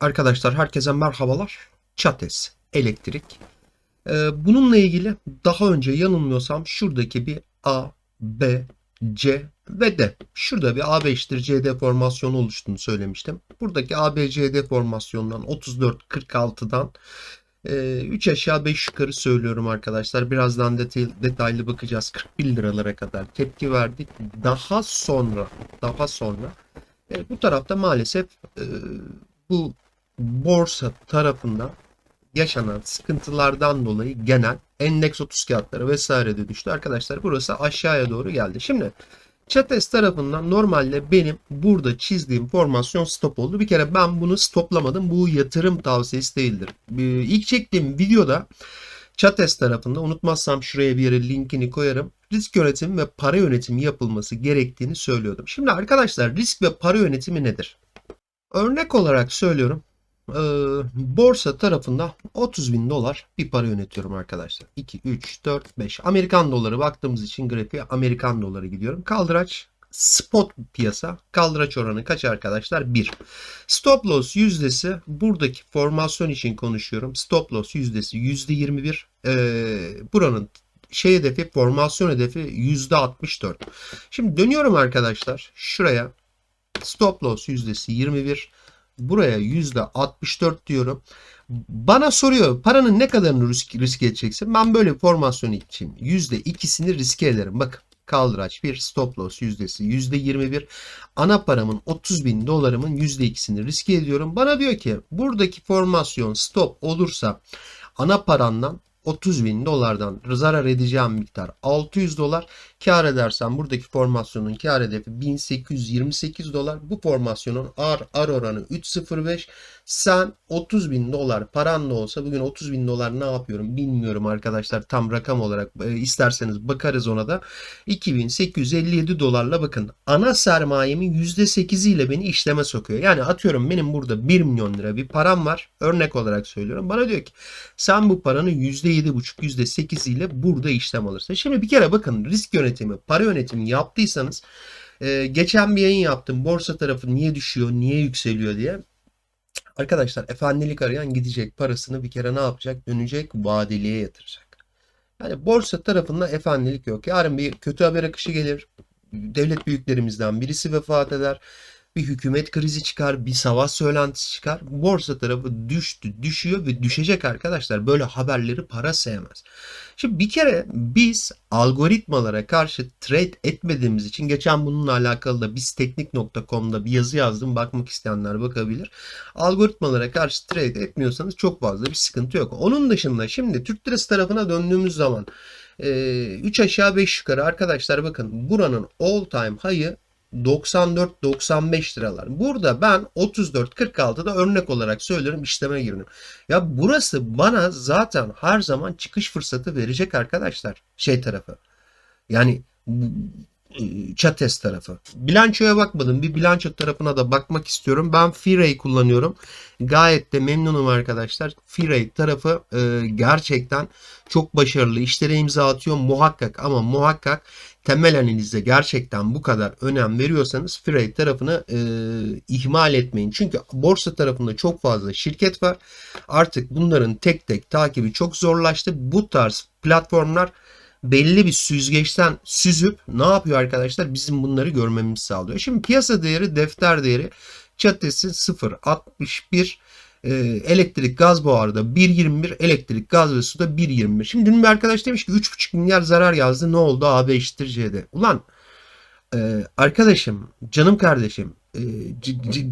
Arkadaşlar herkese merhabalar. Çates, elektrik. Ee, bununla ilgili daha önce yanılmıyorsam şuradaki bir A, B, C ve D. Şurada bir AB eşittir CD formasyonu oluştuğunu söylemiştim. Buradaki AB, CD formasyonundan 34-46'dan 3 aşağı 5 yukarı söylüyorum arkadaşlar. Birazdan detay, detaylı bakacağız. 41 liralara kadar tepki verdik. Daha sonra, daha sonra e, bu tarafta maalesef e, bu borsa tarafında yaşanan sıkıntılardan dolayı genel endeks 30 kağıtları vesaire de düştü. Arkadaşlar burası aşağıya doğru geldi. Şimdi Chates tarafından normalde benim burada çizdiğim formasyon stop oldu. Bir kere ben bunu stoplamadım. Bu yatırım tavsiyesi değildir. Ee, İlk çektiğim videoda Chates tarafında unutmazsam şuraya bir yere linkini koyarım. Risk yönetimi ve para yönetimi yapılması gerektiğini söylüyordum. Şimdi arkadaşlar risk ve para yönetimi nedir? Örnek olarak söylüyorum. Ee, borsa tarafında 30 bin dolar bir para yönetiyorum arkadaşlar. 2, 3, 4, 5. Amerikan doları baktığımız için grafiğe Amerikan doları gidiyorum. Kaldıraç spot piyasa. Kaldıraç oranı kaç arkadaşlar? 1. Stop loss yüzdesi buradaki formasyon için konuşuyorum. Stop loss yüzdesi %21. Ee, buranın şey hedefi formasyon hedefi %64. Şimdi dönüyorum arkadaşlar şuraya Stop loss yüzdesi 21. Buraya yüzde 64 diyorum. Bana soruyor paranın ne kadarını risk, riske edeceksin? Ben böyle bir formasyon için yüzde ikisini riske ederim. Bakın kaldıraç 1 stop loss yüzdesi yüzde 21. Ana paramın 30 bin dolarımın yüzde ikisini riske ediyorum. Bana diyor ki buradaki formasyon stop olursa ana parandan 30 bin dolardan zarar edeceğim miktar 600 dolar. Kar edersem buradaki formasyonun kar hedefi 1828 dolar. Bu formasyonun ar, ar oranı 3.05. Sen 30 bin dolar paran da olsa bugün 30 bin dolar ne yapıyorum bilmiyorum arkadaşlar tam rakam olarak e, isterseniz bakarız ona da. 2857 dolarla bakın ana sermayemin %8'i ile beni işleme sokuyor. Yani atıyorum benim burada 1 milyon lira bir param var örnek olarak söylüyorum. Bana diyor ki sen bu paranın %7,5 %8 ile burada işlem alırsın. Şimdi bir kere bakın risk yönetimi para yönetimi yaptıysanız e, geçen bir yayın yaptım borsa tarafı niye düşüyor niye yükseliyor diye. Arkadaşlar efendilik arayan gidecek parasını bir kere ne yapacak? Dönecek vadeliye yatıracak. Yani borsa tarafında efendilik yok. Yarın bir kötü haber akışı gelir. Devlet büyüklerimizden birisi vefat eder. Bir hükümet krizi çıkar, bir savaş söylentisi çıkar. Borsa tarafı düştü, düşüyor ve düşecek arkadaşlar. Böyle haberleri para sevmez. Şimdi bir kere biz algoritmalara karşı trade etmediğimiz için geçen bununla alakalı da biz teknik.com'da bir yazı yazdım. Bakmak isteyenler bakabilir. Algoritmalara karşı trade etmiyorsanız çok fazla bir sıkıntı yok. Onun dışında şimdi Türk lirası tarafına döndüğümüz zaman 3 aşağı 5 yukarı arkadaşlar bakın buranın all time high'ı 94-95 liralar. Burada ben 34-46'da örnek olarak söylüyorum işleme girdim. Ya burası bana zaten her zaman çıkış fırsatı verecek arkadaşlar şey tarafı. Yani Chates tarafı. Bilançoya bakmadım. Bir bilanço tarafına da bakmak istiyorum. Ben Firay kullanıyorum. Gayet de memnunum arkadaşlar. Firay tarafı e, gerçekten çok başarılı. İşlere imza atıyor muhakkak ama muhakkak temel analize gerçekten bu kadar önem veriyorsanız Firay tarafını e, ihmal etmeyin. Çünkü borsa tarafında çok fazla şirket var. Artık bunların tek tek takibi çok zorlaştı. Bu tarz platformlar belli bir süzgeçten süzüp ne yapıyor arkadaşlar? Bizim bunları görmemizi sağlıyor. Şimdi piyasa değeri, defter değeri çatesi 0.61 e, elektrik gaz buharda 1.21 elektrik gaz ve suda 1.21. Şimdi dün bir arkadaş demiş ki 3.5 milyar zarar yazdı ne oldu AB eşittir. Ulan e, arkadaşım canım kardeşim e, c, c,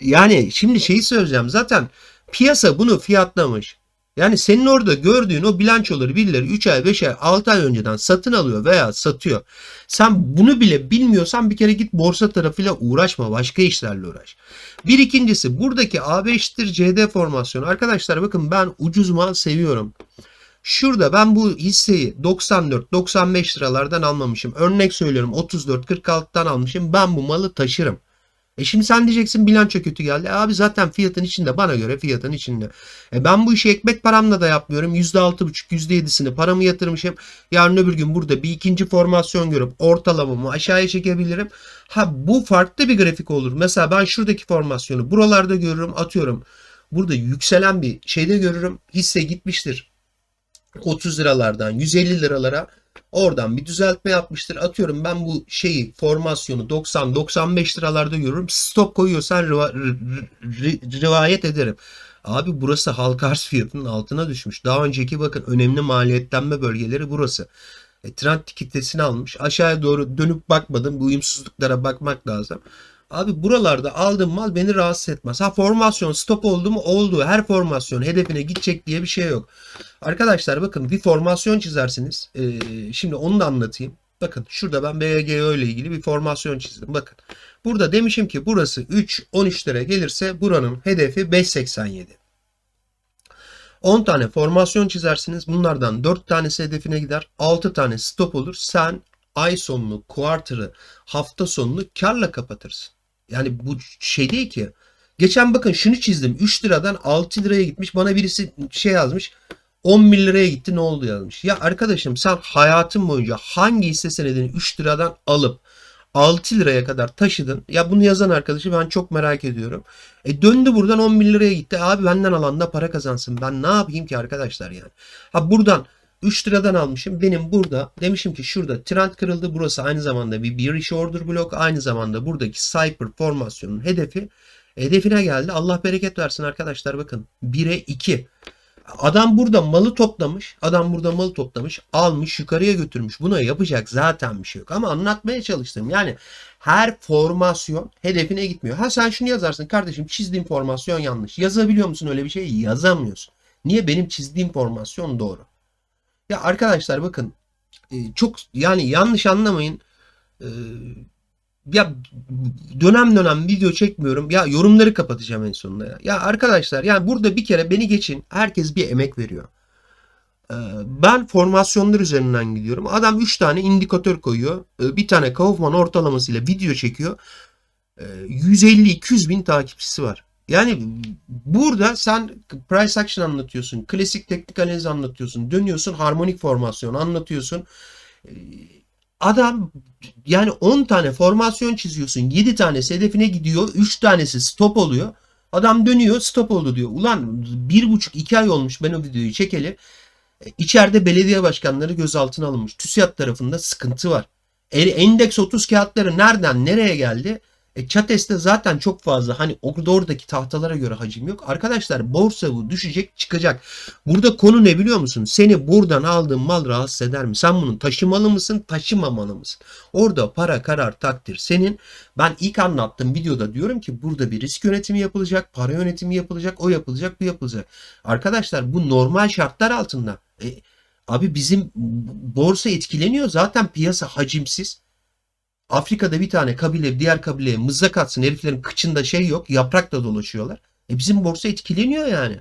yani şimdi şeyi söyleyeceğim zaten piyasa bunu fiyatlamış. Yani senin orada gördüğün o bilançoları birileri 3 ay, 5 ay, 6 ay önceden satın alıyor veya satıyor. Sen bunu bile bilmiyorsan bir kere git borsa tarafıyla uğraşma. Başka işlerle uğraş. Bir ikincisi buradaki AB eşittir CD formasyonu. Arkadaşlar bakın ben ucuz mal seviyorum. Şurada ben bu hisseyi 94-95 liralardan almamışım. Örnek söylüyorum 34-46'dan almışım. Ben bu malı taşırım. E şimdi sen diyeceksin bilanço kötü geldi. E abi zaten fiyatın içinde bana göre fiyatın içinde. E ben bu işi ekmek paramla da yapmıyorum. %6,5 %7'sini paramı yatırmışım. Yarın öbür gün burada bir ikinci formasyon görüp ortalamamı aşağıya çekebilirim. Ha bu farklı bir grafik olur. Mesela ben şuradaki formasyonu buralarda görürüm atıyorum. Burada yükselen bir şeyde görürüm. Hisse gitmiştir. 30 liralardan 150 liralara oradan bir düzeltme yapmıştır. Atıyorum ben bu şeyi formasyonu 90-95 liralarda görürüm. Stop koyuyorsan riva- ri- ri- rivayet ederim. Abi burası halka arz fiyatının altına düşmüş. Daha önceki bakın önemli maliyetlenme bölgeleri burası. E, trend kitlesini almış. Aşağıya doğru dönüp bakmadım. Bu uyumsuzluklara bakmak lazım. Abi buralarda aldığım mal beni rahatsız etmez. Ha formasyon stop oldu mu? Oldu. Her formasyon hedefine gidecek diye bir şey yok. Arkadaşlar bakın bir formasyon çizersiniz. Ee, şimdi onu da anlatayım. Bakın şurada ben BGO ile ilgili bir formasyon çizdim. Bakın. Burada demişim ki burası 3 13'lere gelirse buranın hedefi 5.87. 10 tane formasyon çizersiniz. Bunlardan 4 tanesi hedefine gider. 6 tane stop olur. Sen ay sonunu, quarter'ı, hafta sonunu karla kapatırsın. Yani bu şey değil ki. Geçen bakın şunu çizdim. 3 liradan 6 liraya gitmiş. Bana birisi şey yazmış. 10 bin liraya gitti ne oldu yazmış. Ya arkadaşım sen hayatın boyunca hangi hisse senedini 3 liradan alıp 6 liraya kadar taşıdın. Ya bunu yazan arkadaşı ben çok merak ediyorum. E döndü buradan 10 bin liraya gitti. Abi benden alan da para kazansın. Ben ne yapayım ki arkadaşlar yani. Ha buradan 3 liradan almışım. Benim burada demişim ki şurada trend kırıldı. Burası aynı zamanda bir bearish order blok. Aynı zamanda buradaki Cyper formasyonun hedefi hedefine geldi. Allah bereket versin arkadaşlar bakın. 1'e 2. Adam burada malı toplamış. Adam burada malı toplamış. Almış yukarıya götürmüş. Buna yapacak zaten bir şey yok. Ama anlatmaya çalıştım. Yani her formasyon hedefine gitmiyor. Ha sen şunu yazarsın. Kardeşim çizdiğim formasyon yanlış. Yazabiliyor musun öyle bir şey? Yazamıyorsun. Niye? Benim çizdiğim formasyon doğru. Ya arkadaşlar bakın e, çok yani yanlış anlamayın. E, ya dönem dönem video çekmiyorum. Ya yorumları kapatacağım en sonunda ya. Ya arkadaşlar yani burada bir kere beni geçin. Herkes bir emek veriyor. E, Ben formasyonlar üzerinden gidiyorum. Adam 3 tane indikatör koyuyor. Bir tane Kaufman ortalamasıyla video çekiyor. E, 150-200 bin takipçisi var. Yani burada sen price action anlatıyorsun, klasik teknik analiz anlatıyorsun, dönüyorsun harmonik formasyon anlatıyorsun. Ee, Adam yani 10 tane formasyon çiziyorsun, 7 tanesi hedefine gidiyor, 3 tanesi stop oluyor. Adam dönüyor stop oldu diyor. Ulan 1,5-2 ay olmuş ben o videoyu çekeli. E, İçeride belediye başkanları gözaltına alınmış. TÜSİAD tarafında sıkıntı var. E, Endeks 30 kağıtları nereden nereye geldi? E, Chates'te zaten çok fazla hani orada oradaki tahtalara göre hacim yok. Arkadaşlar borsa bu düşecek çıkacak. Burada konu ne biliyor musun? Seni buradan aldığın mal rahatsız eder mi? Sen bunun taşımalı mısın taşımamalı mısın? Orada para karar takdir senin. Ben ilk anlattığım videoda diyorum ki burada bir risk yönetimi yapılacak, para yönetimi yapılacak, o yapılacak, bu yapılacak. Arkadaşlar bu normal şartlar altında. E, abi bizim borsa etkileniyor zaten piyasa hacimsiz. Afrika'da bir tane kabile diğer kabileye mızrak atsın heriflerin kıçında şey yok yaprakla dolaşıyorlar. E bizim borsa etkileniyor yani.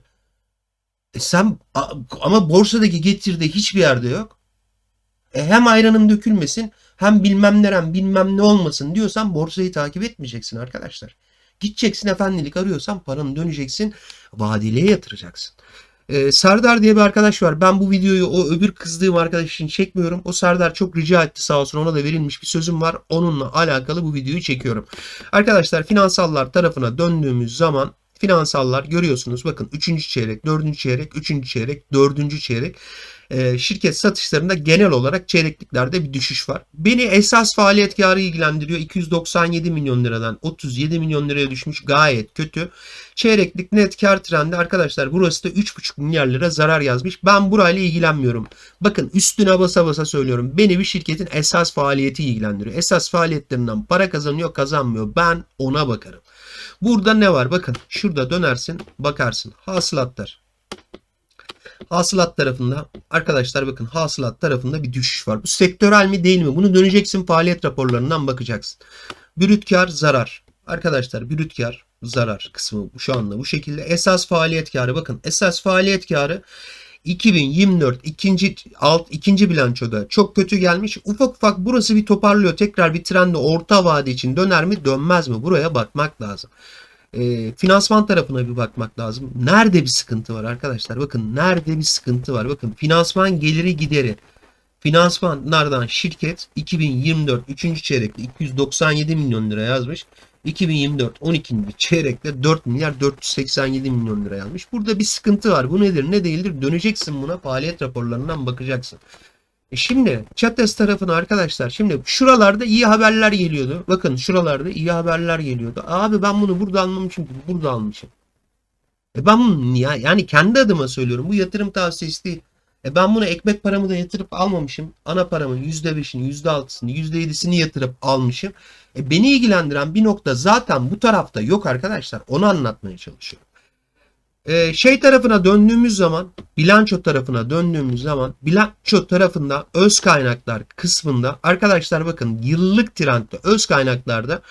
E sen ama borsadaki getirde hiçbir yerde yok. E hem ayranım dökülmesin hem bilmem nerem bilmem ne olmasın diyorsan borsayı takip etmeyeceksin arkadaşlar. Gideceksin efendilik arıyorsan paranı döneceksin vadeliye yatıracaksın. Ee, Serdar diye bir arkadaş var. Ben bu videoyu o öbür kızdığım arkadaş için çekmiyorum. O Serdar çok rica etti sağ olsun. Ona da verilmiş bir sözüm var. Onunla alakalı bu videoyu çekiyorum. Arkadaşlar finansallar tarafına döndüğümüz zaman finansallar görüyorsunuz. Bakın 3. çeyrek, 4. çeyrek, 3. çeyrek, 4. çeyrek e, şirket satışlarında genel olarak çeyrekliklerde bir düşüş var. Beni esas faaliyet karı ilgilendiriyor. 297 milyon liradan 37 milyon liraya düşmüş. Gayet kötü. Çeyreklik net kar trendi arkadaşlar burası da 3,5 milyar lira zarar yazmış. Ben burayla ilgilenmiyorum. Bakın üstüne basa basa söylüyorum. Beni bir şirketin esas faaliyeti ilgilendiriyor. Esas faaliyetlerinden para kazanıyor kazanmıyor. Ben ona bakarım. Burada ne var? Bakın şurada dönersin bakarsın. Hasılatlar. Hasılat tarafında arkadaşlar bakın hasılat tarafında bir düşüş var. Bu sektörel mi değil mi? Bunu döneceksin faaliyet raporlarından bakacaksın. Brüt kar zarar. Arkadaşlar brüt kar zarar kısmı şu anda bu şekilde. Esas faaliyet karı bakın esas faaliyet karı 2024 ikinci alt ikinci bilançoda çok kötü gelmiş. Ufak ufak burası bir toparlıyor. Tekrar bir trende orta vade için döner mi dönmez mi? Buraya bakmak lazım. E, finansman tarafına bir bakmak lazım. Nerede bir sıkıntı var arkadaşlar? Bakın nerede bir sıkıntı var? Bakın finansman geliri gideri. Finansmanlardan şirket 2024 3. çeyrekte 297 milyon lira yazmış. 2024 12. çeyrekte 4 milyar 487 milyon lira yazmış. Burada bir sıkıntı var. Bu nedir ne değildir döneceksin buna faaliyet raporlarından bakacaksın. E şimdi Chates tarafına arkadaşlar şimdi şuralarda iyi haberler geliyordu. Bakın şuralarda iyi haberler geliyordu. Abi ben bunu burada almamışım ki burada almışım. E ben bunu ya, yani kendi adıma söylüyorum. Bu yatırım tavsiyesi değil. E ben bunu ekmek paramı da yatırıp almamışım. Ana paramın %5'ini, %6'sını, %7'sini yatırıp almışım. E beni ilgilendiren bir nokta zaten bu tarafta yok arkadaşlar. Onu anlatmaya çalışıyorum. E şey tarafına döndüğümüz zaman, bilanço tarafına döndüğümüz zaman, bilanço tarafında öz kaynaklar kısmında arkadaşlar bakın yıllık trendde öz kaynaklarda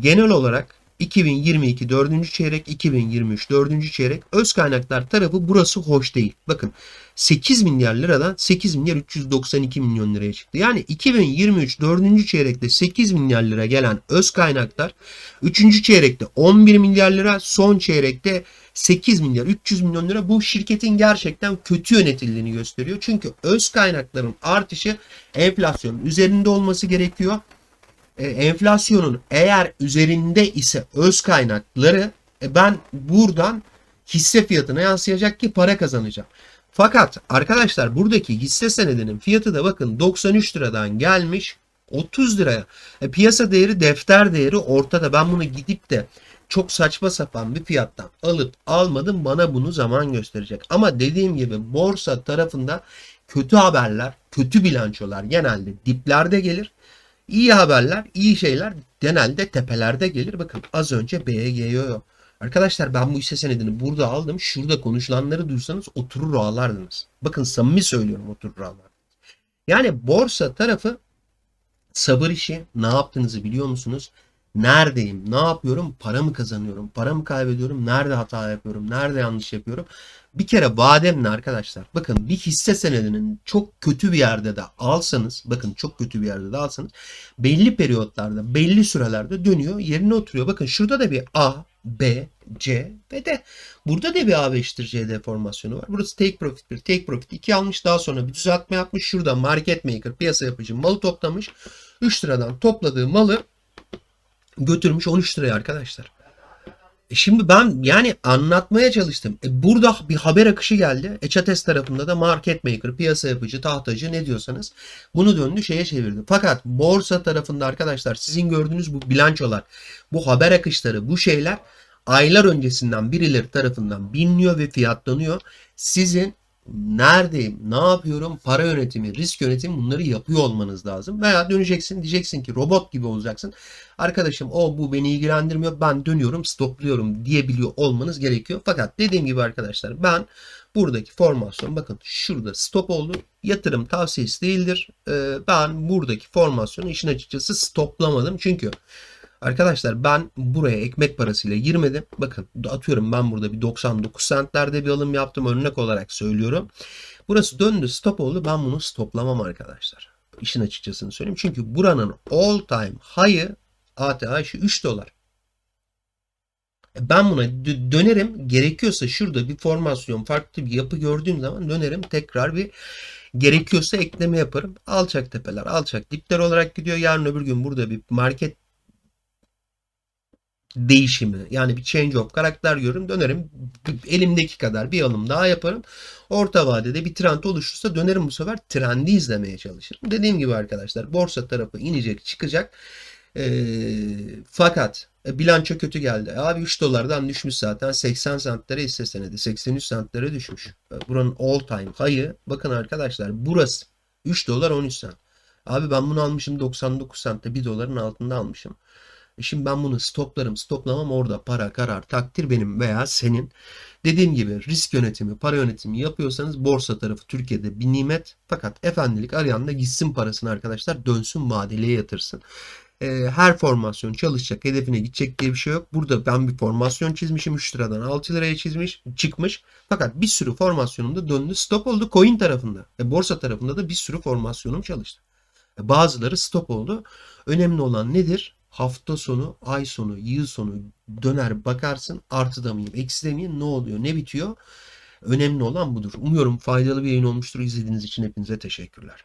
genel olarak 2022 4. çeyrek, 2023 4. çeyrek öz kaynaklar tarafı burası hoş değil. Bakın 8 milyar liradan 8 milyar 392 milyon liraya çıktı. Yani 2023 4. çeyrekte 8 milyar lira gelen öz kaynaklar 3. çeyrekte 11 milyar lira son çeyrekte 8 milyar 300 milyon lira bu şirketin gerçekten kötü yönetildiğini gösteriyor. Çünkü öz kaynakların artışı enflasyonun üzerinde olması gerekiyor. E, enflasyonun eğer üzerinde ise öz kaynakları e, ben buradan hisse fiyatına yansıyacak ki para kazanacağım. Fakat arkadaşlar buradaki hisse senedinin fiyatı da bakın 93 liradan gelmiş 30 liraya. E, piyasa değeri defter değeri ortada. Ben bunu gidip de çok saçma sapan bir fiyattan alıp almadım bana bunu zaman gösterecek. Ama dediğim gibi borsa tarafında kötü haberler, kötü bilançolar genelde diplerde gelir. İyi haberler, iyi şeyler genelde tepelerde gelir. Bakın az önce BGYO. Arkadaşlar ben bu hisse senedini burada aldım. Şurada konuşulanları duysanız oturur ağlardınız. Bakın samimi söylüyorum oturur ağlardınız. Yani borsa tarafı sabır işi. Ne yaptığınızı biliyor musunuz? Neredeyim? Ne yapıyorum? Para mı kazanıyorum? Para mı kaybediyorum? Nerede hata yapıyorum? Nerede yanlış yapıyorum? Bir kere badem ne arkadaşlar? Bakın bir hisse senedinin çok kötü bir yerde de alsanız, bakın çok kötü bir yerde de alsanız belli periyotlarda, belli sürelerde dönüyor, yerine oturuyor. Bakın şurada da bir A, B, C ve D. Burada da bir A eşittir C deformasyonu var. Burası take profit 1, take profit 2 almış. Daha sonra bir düzeltme yapmış. Şurada market maker, piyasa yapıcı malı toplamış. 3 liradan topladığı malı götürmüş 13 liraya arkadaşlar. E şimdi ben yani anlatmaya çalıştım. E burada bir haber akışı geldi. Echates tarafında da market maker, piyasa yapıcı, tahtacı ne diyorsanız bunu döndü şeye çevirdi. Fakat borsa tarafında arkadaşlar sizin gördüğünüz bu bilançolar, bu haber akışları, bu şeyler aylar öncesinden birileri tarafından biliniyor ve fiyatlanıyor. Sizin neredeyim, ne yapıyorum, para yönetimi, risk yönetimi bunları yapıyor olmanız lazım. Veya döneceksin diyeceksin ki robot gibi olacaksın. Arkadaşım o bu beni ilgilendirmiyor ben dönüyorum stopluyorum diyebiliyor olmanız gerekiyor. Fakat dediğim gibi arkadaşlar ben buradaki formasyon bakın şurada stop oldu. Yatırım tavsiyesi değildir. Ee, ben buradaki formasyonu işin açıkçası stoplamadım. Çünkü Arkadaşlar ben buraya ekmek parasıyla girmedim. Bakın atıyorum ben burada bir 99 centlerde bir alım yaptım örnek olarak söylüyorum. Burası döndü stop oldu ben bunu stoplamam arkadaşlar. İşin açıkçasını söyleyeyim. Çünkü buranın all time high'ı ATH şu 3 dolar. E, Ben buna dönerim. Gerekiyorsa şurada bir formasyon, farklı bir yapı gördüğüm zaman dönerim. Tekrar bir gerekiyorsa ekleme yaparım. Alçak tepeler, alçak dipler olarak gidiyor. Yarın öbür gün burada bir market değişimi. Yani bir change of karakter görürüm dönerim. Elimdeki kadar bir alım daha yaparım. Orta vadede bir trend oluşursa dönerim bu sefer. Trendi izlemeye çalışırım. Dediğim gibi arkadaşlar borsa tarafı inecek çıkacak. E, fakat e, bilanço kötü geldi. Abi 3 dolardan düşmüş zaten. 80 centlere hisse senedi. 83 centlere düşmüş. E, buranın all time high'ı bakın arkadaşlar burası 3 dolar 13 cent. Abi ben bunu almışım 99 centte 1 doların altında almışım şimdi ben bunu stoplarım, stoplamam orada para, karar, takdir benim veya senin. Dediğim gibi risk yönetimi, para yönetimi yapıyorsanız borsa tarafı Türkiye'de bir nimet. Fakat efendilik arayan da gitsin parasını arkadaşlar dönsün vadeliye yatırsın. e, her formasyon çalışacak, hedefine gidecek diye bir şey yok. Burada ben bir formasyon çizmişim 3 liradan 6 liraya çizmiş, çıkmış. Fakat bir sürü formasyonum da döndü stop oldu coin tarafında. E, borsa tarafında da bir sürü formasyonum çalıştı. E, bazıları stop oldu. Önemli olan nedir? Hafta sonu, ay sonu, yıl sonu döner bakarsın artıda mıyım, ekside miyim, ne oluyor, ne bitiyor? Önemli olan budur. Umuyorum faydalı bir yayın olmuştur. İzlediğiniz için hepinize teşekkürler.